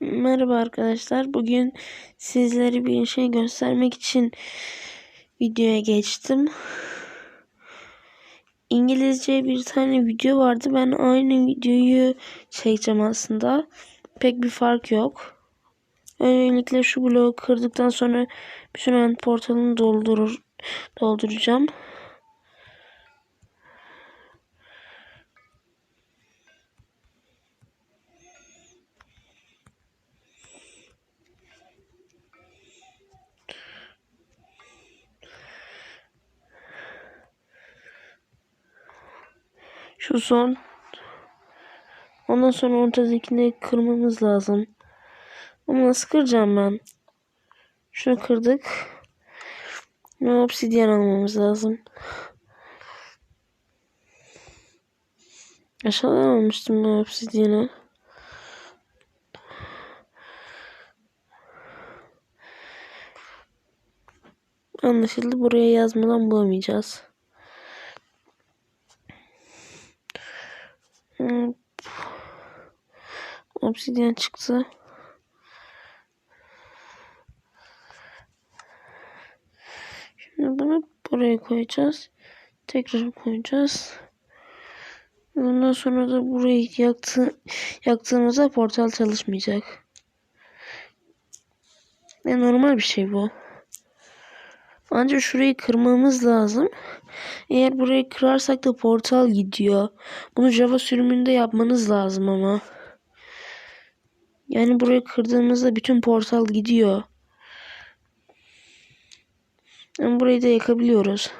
Merhaba arkadaşlar. Bugün sizlere bir şey göstermek için videoya geçtim. İngilizce bir tane video vardı. Ben aynı videoyu çekeceğim aslında. Pek bir fark yok. Öncelikle şu bloğu kırdıktan sonra bütün end portalını doldurur, dolduracağım. Şu son. Ondan sonra ortadakini kırmamız lazım. Ama nasıl kıracağım ben? Şunu kırdık. Ve obsidyen almamız lazım. Aşağıdan almıştım ben obsidyeni. Anlaşıldı. Buraya yazmadan bulamayacağız. Obsidyen çıktı. Şimdi bunu buraya koyacağız. Tekrar koyacağız. Ondan sonra da burayı yaktı, yaktığımızda portal çalışmayacak. Ne normal bir şey bu. Ancak şurayı kırmamız lazım. Eğer burayı kırarsak da portal gidiyor. Bunu Java sürümünde yapmanız lazım ama. Yani burayı kırdığımızda bütün portal gidiyor. Yani burayı da yakabiliyoruz.